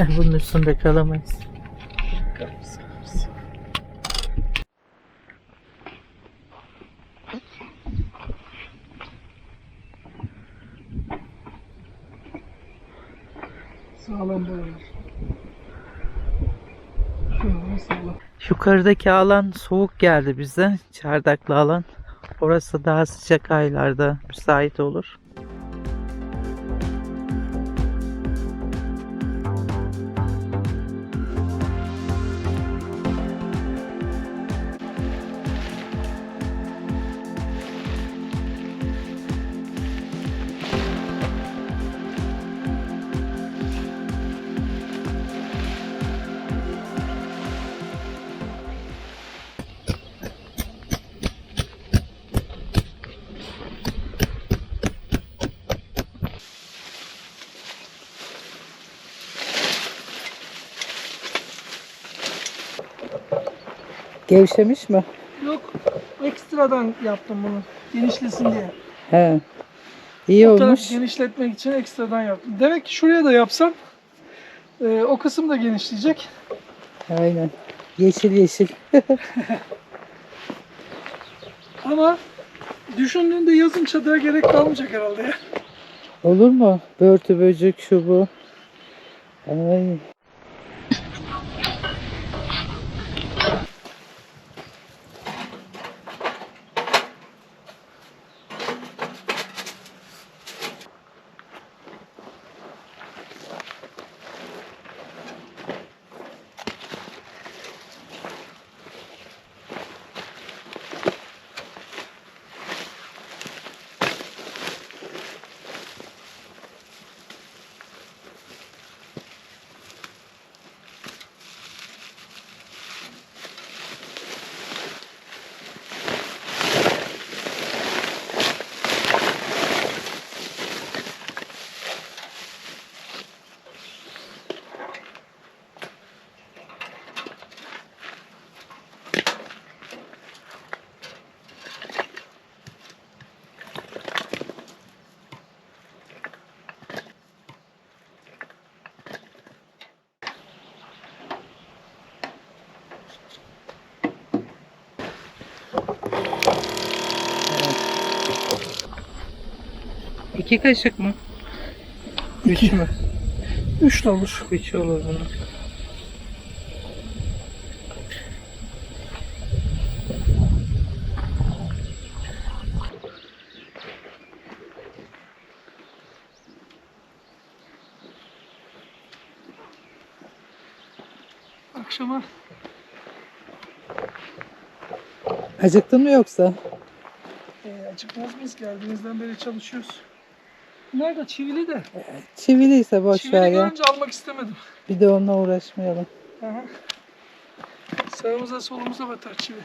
Bunun üstünde kalamayız. Sağlam boyalar. Yukarıdaki alan soğuk geldi bize. Çardaklı alan. Orası daha sıcak aylarda müsait olur. Gevşemiş mi? Yok ekstradan yaptım bunu. Genişlesin diye. He. İyi O olmuş. genişletmek için ekstradan yaptım. Demek ki şuraya da yapsam e, o kısım da genişleyecek. Aynen. Yeşil yeşil. Ama düşündüğünde yazın çadıra gerek kalmayacak herhalde ya. Olur mu? Börtü böcek şu bu. Ay. İki kaşık mı? Üç mü? Üç de olur. Üç olur bunun. Akşama Acıktın mı yoksa? e, acıkmaz mıyız? Geldiğimizden beri çalışıyoruz. Da çivili de. Çiviliyse boş Çivili ver ya. görünce almak istemedim. Bir de onunla uğraşmayalım. Aha. Sağımıza solumuza batar çivi.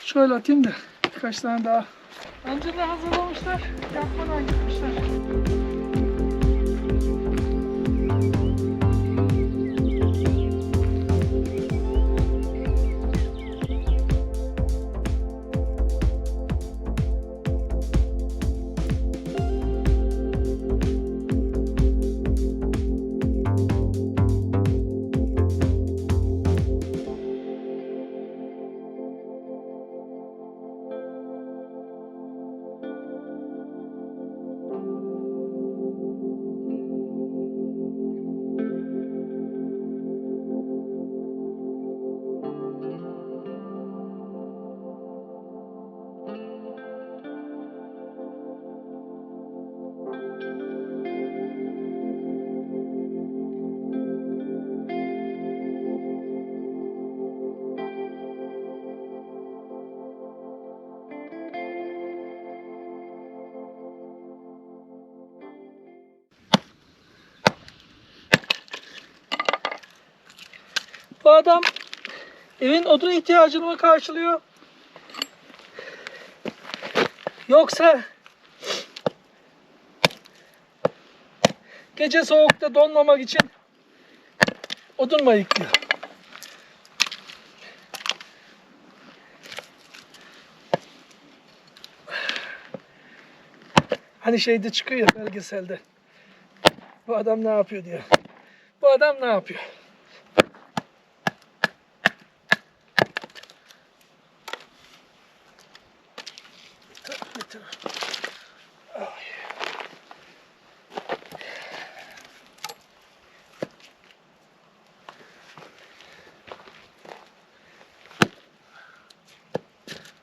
Şöyle atayım da birkaç tane daha. Önce de hazırlamışlar. Yapmadan gitmişler. Bu adam evin odun ihtiyacını mı karşılıyor? Yoksa gece soğukta donmamak için odun mu ayıklıyor? Hani şeyde çıkıyor ya belgeselde. Bu adam ne yapıyor diyor. Bu adam ne yapıyor?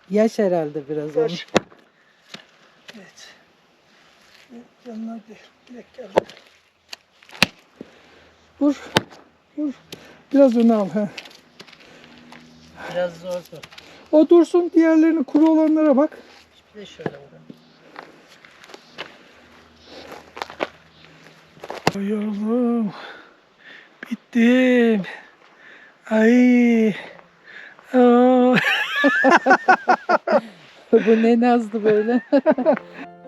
Yaş herhalde biraz onun. Ver. Evet. Yanına bir direkt gel. Vur. Vur. Biraz öne al. He. Biraz zordu. O dursun. Diğerlerini kuru olanlara bak. Bir de şöyle vuralım. Ay oğlum. Bittim. Ay. Aa. Bu ne nazlı böyle.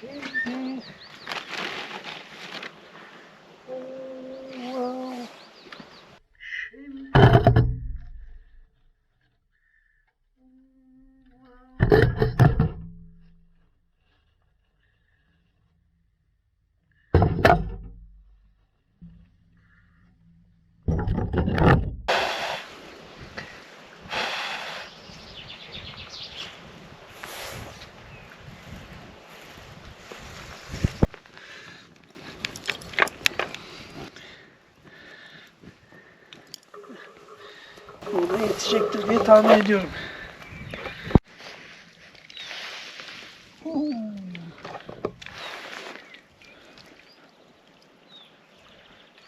gente. Burada yetecektir diye tahmin ediyorum.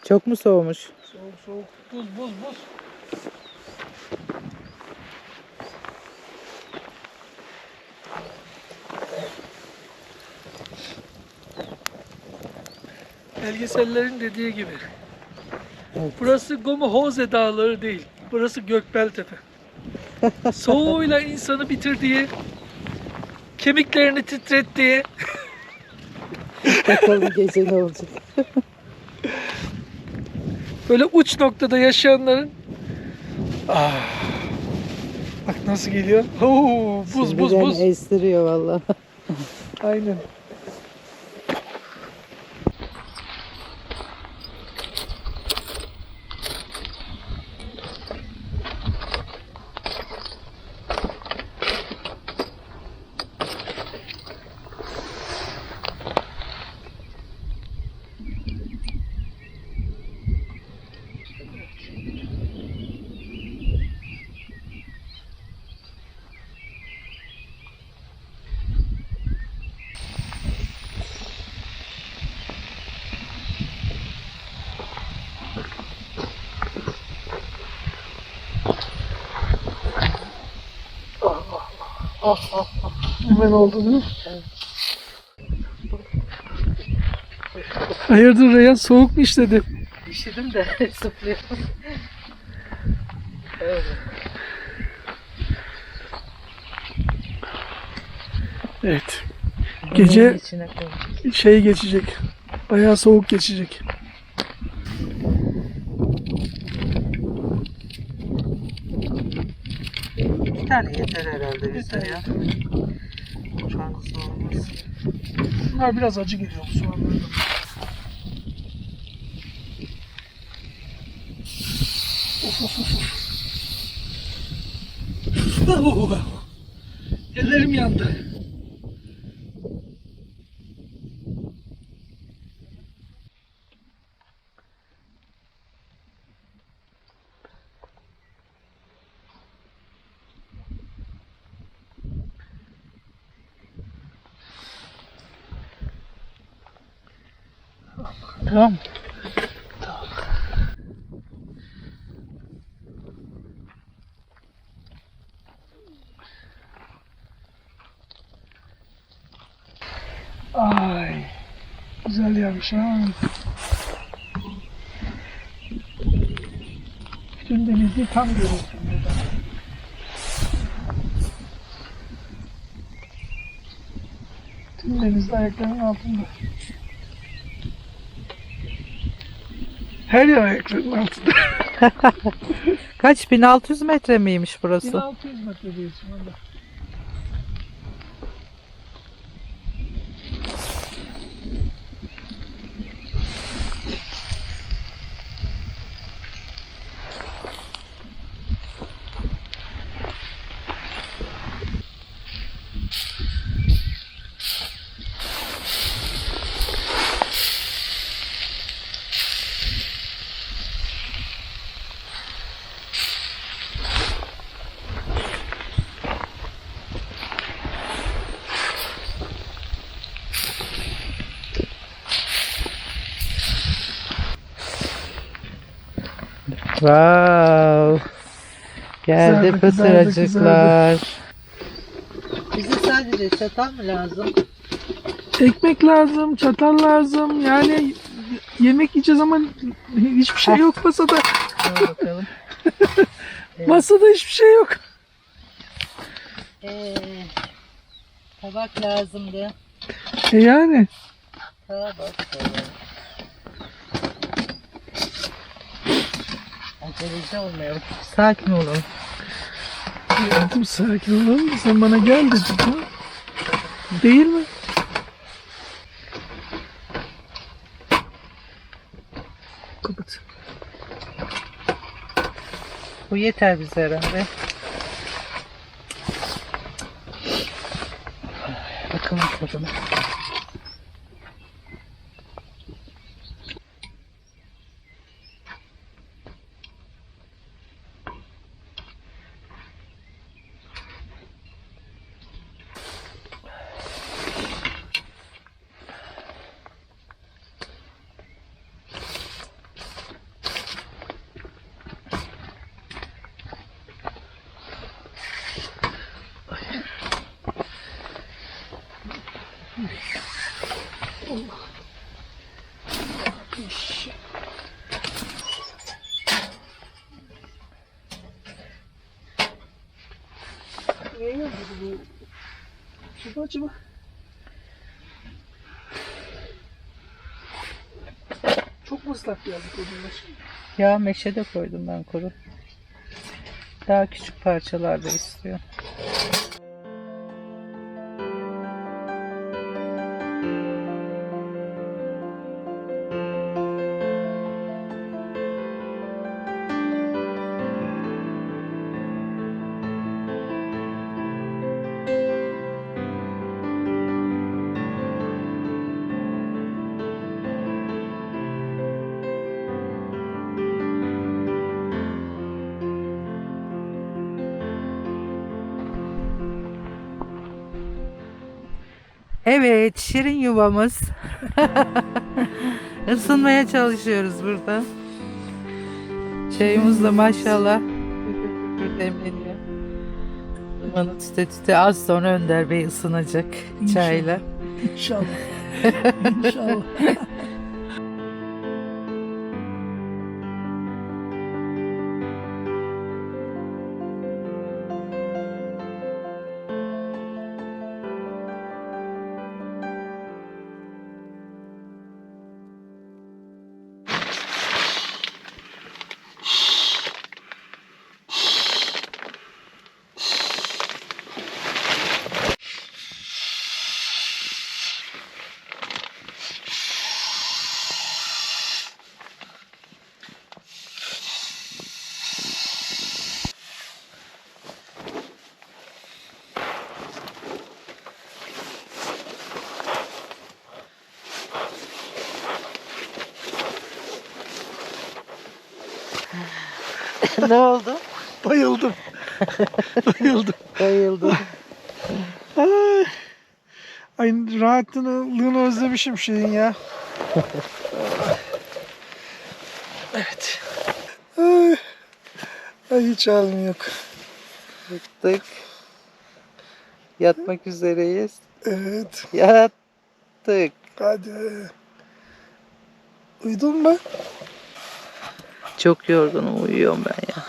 Çok mu soğumuş? Soğuk soğuk. Buz buz buz. Belgesellerin dediği gibi. Evet. Burası Gomuhoze Dağları değil. Burası Gökbeltepe. Soğuğuyla insanı bitirdiği, kemiklerini titrettiği, Bakalım gece ne olacak. böyle uç noktada yaşayanların ah, bak nasıl geliyor. Oo, buz buz Şimdiden buz. estiriyor valla. Aynen. Hemen oldu değil mi? Hayırdır Reyhan soğuk mu işledi? Üşüdüm de zıplıyorum. Evet. Gece içine koy. şey geçecek. Bayağı soğuk geçecek. Tane yeter herhalde bize ya. Çok soğumaz. Bunlar biraz acı geliyor bu soğanlar. Of of of. of. Oh, Ellerim yandı. Ay. Güzel yermiş ha. Bütün denizi tam görüyorsun burada. Bütün deniz ayaklarının altında. Her yer ayaklarının altında. Kaç? 1600 metre miymiş burası? 1600 metre diyorsun orada. Wow. Geldi kızardı, pıtıracıklar. Bize sadece çatal mı lazım? Ekmek lazım, çatal lazım. Yani yemek yiyeceğiz ama hiçbir şey yok masada. Bakalım. Masada hiçbir şey yok. Ee, tabak lazımdı. E yani. Tabak. Olmayalım. Sakin olun. Hayatım sakin olalım. Sen bana gel dedin. ha? Değil mi? Kapat. Bu yeter bize herhalde. Bakalım tadına. Niye gelmedi bu? Şurada acaba? Çok mu ıslak geldik o günler? Ya meşe de koydum ben kuru. Daha küçük parçalar da istiyor. Evet, şirin yuvamız. Isınmaya çalışıyoruz burada. Çayımız da maşallah demleniyor. Dumanı tüte tüte az sonra Önder Bey ısınacak çayla. İnşallah. İnşallah. ne oldu? Bayıldım. Bayıldım. Bayıldım. Ay. Ay rahatlığını özlemişim şeyin ya. evet. Ay. Ay hiç halim yok. Bıktık. Yatmak üzereyiz. Evet. Yattık. Hadi. Uyudun mu? Çok yorgunum uyuyorum ben ya.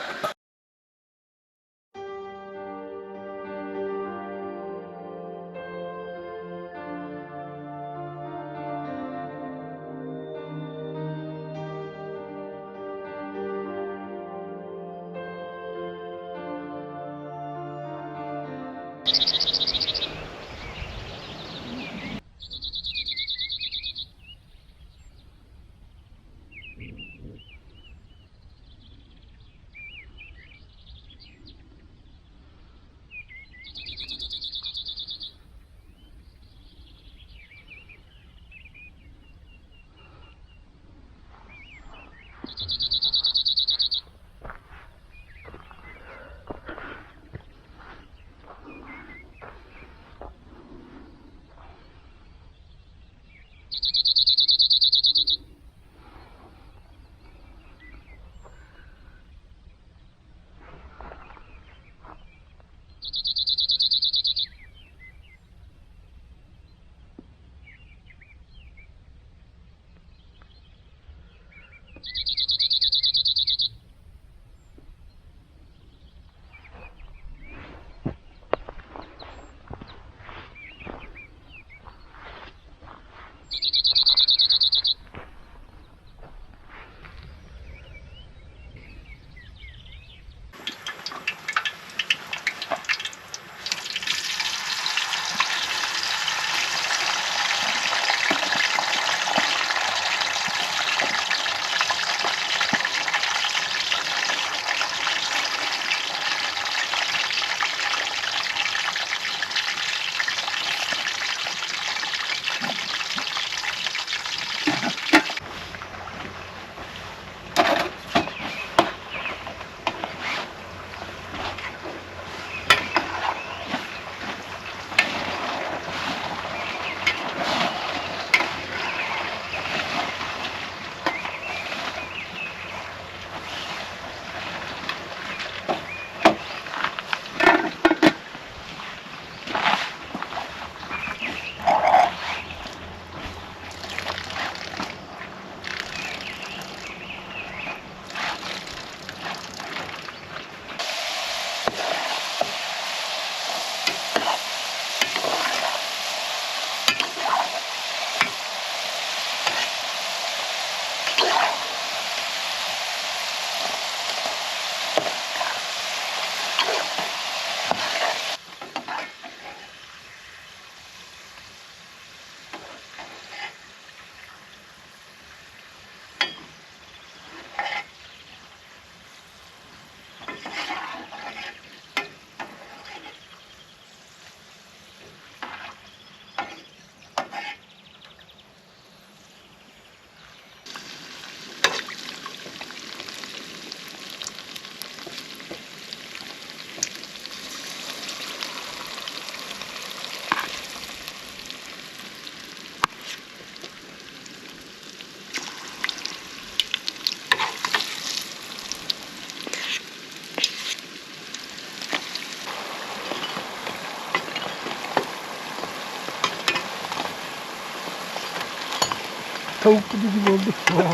Tavuk budu gibi oldu.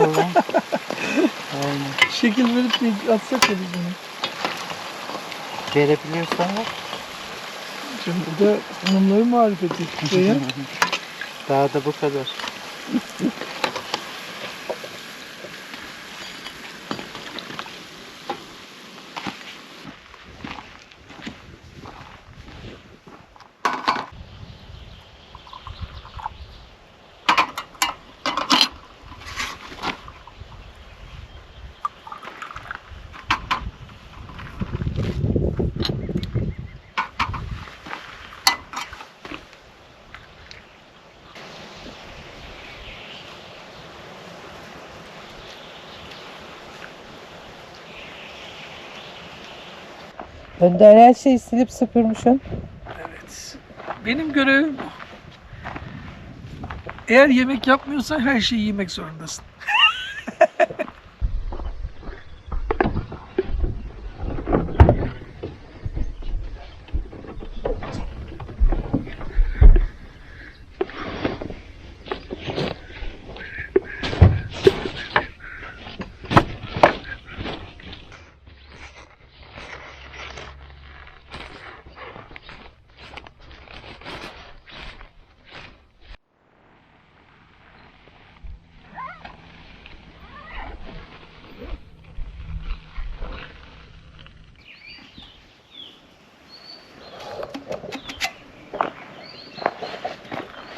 Aynen. Şekil verip de atsak ya biz bunu. Verebiliyorsan ver. Şimdi bu da hanımların marifeti. Daha da bu kadar. Önder her şeyi silip süpürmüşsün. Evet. Benim görevim bu. Eğer yemek yapmıyorsan her şeyi yemek zorundasın.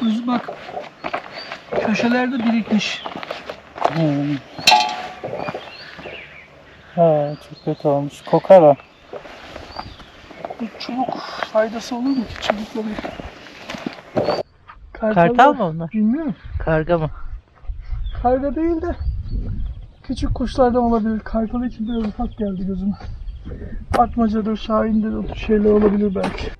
Düz bak. Köşelerde birikmiş. Hmm. Ha, çok kötü olmuş. Kokar o. Bu çubuk faydası olur mu ki çubukları? Kartal mı onlar? Bilmiyorum. Karga mı? Karga değil de küçük kuşlardan olabilir. Kartal için biraz ufak geldi gözüme. Atmacadır, şahindir, o tür şeyler olabilir belki.